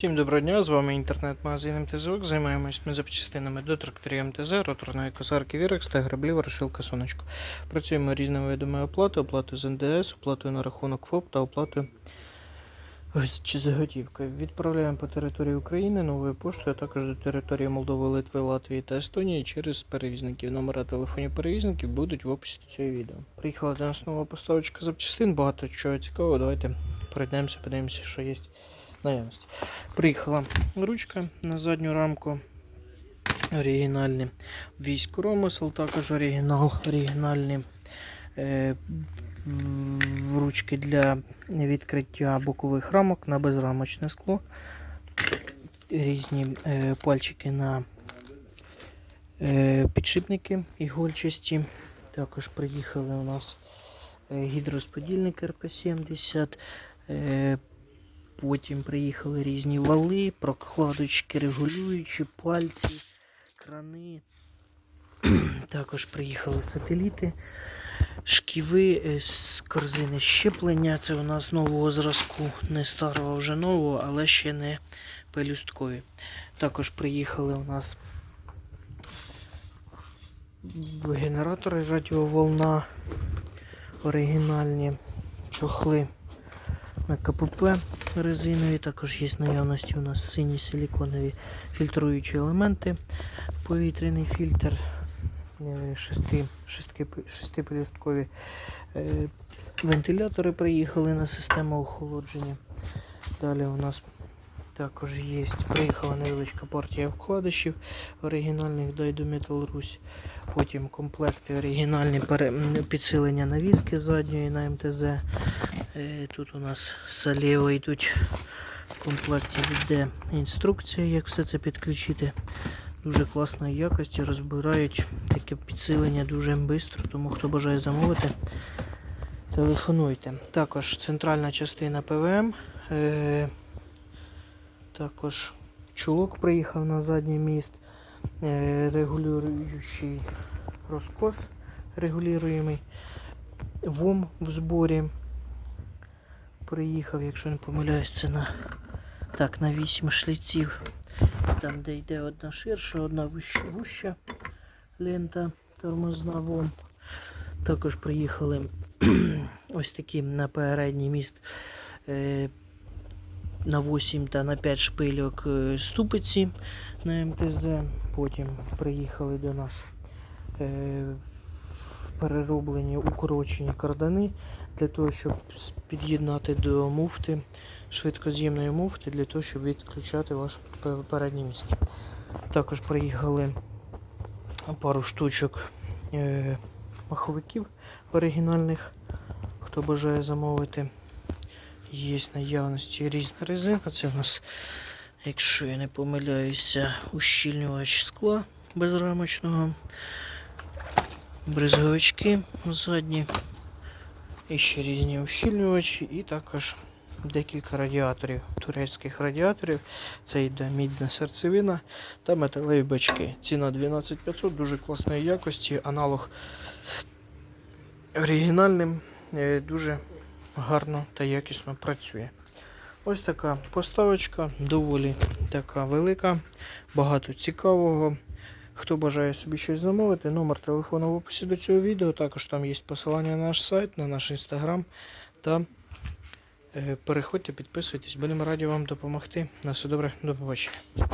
Всім доброго дня, з вами інтернет-магазин МТЗОК. Займаємось ми запчастинами до тракторів МТЗ, роторної косарки Вірекс та граблів ворошилка сонечко. Працюємо різними видами оплати, оплатою з НДС, оплатою на рахунок ФОП та оплатою чи з готівкою. Відправляємо по території України новою поштою, а також до території Молдови, Литви, Латвії та Естонії через перевізників. Номера телефонів перевізників будуть в описі до цього відео. Приїхала до нас нова поставочка запчастин, багато чого цікавого. Давайте пройдемося, подивимося, що є наявності. Приїхала ручка на задню рамку. Оригінальні. Військ Ромисел, також оригінал, оригінальні е, ручки для відкриття бокових рамок на безрамочне скло. Різні е, пальчики на е, підшипники ігольчасті. Також приїхали у нас е, гідросподільник РП-70. Е, Потім приїхали різні вали, прокладочки регулюючі, пальці, крани. Також приїхали сателіти, шківи е, з корзини щеплення. Це у нас нового зразку, не старого, вже нового, але ще не пелюсткові. Також приїхали у нас генератори радіоволна, оригінальні чохли на КПП резинові. Також є наявності у нас сині силіконові фільтруючі елементи, повітряний фільтр, шести, шести, шестки, шестипелюсткові е, вентилятори приїхали на систему охолодження. Далі у нас також є, приїхала невеличка партія вкладишів оригінальних Daido Metal Ruсь. Потім комплекти оригінальні підсилення навіски задньої на МТЗ. Е, Тут у нас салєво йдуть в комплекті йде інструкція, як все це підключити. Дуже класної якості, розбирають таке підсилення дуже швидко, тому хто бажає замовити, телефонуйте. Також центральна частина ПВМ. Також чулок приїхав на задній міст, е, регулюючий розкос регулюємий, ВОМ в зборі. Приїхав, якщо не помиляюсь, це на, так, на 8 шліців. Там, де йде одна ширша, одна вуща, вуща лента тормозна ВОМ. Також приїхали ось такі на передній міст е, на 8 та на 5 шпильок е, ступиці на МТЗ. Потім приїхали до нас е, перероблені укорочені кардани для того, щоб під'єднати до муфти, швидкоз'ємної муфти, для того, щоб відключати ваш пе- передній міст. Також приїхали пару штучок е, маховиків оригінальних, хто бажає замовити. Є наявності різна резина. Це у нас, якщо я не помиляюся, ущільнювач скла безрамочного, бризговички задні, і ще різні ущільнювачі, і також декілька радіаторів, турецьких радіаторів. Це йде мідна серцевина та металеві бачки. Ціна 12500, дуже класної якості, аналог оригінальним, е, дуже гарно та якісно працює. Ось така поставочка, доволі така велика, багато цікавого. Хто бажає собі щось замовити, номер телефону в описі до цього відео. Також там є посилання на наш сайт, на наш інстаграм. Та е, переходьте, підписуйтесь, будемо раді вам допомогти. На все добре, до побачення.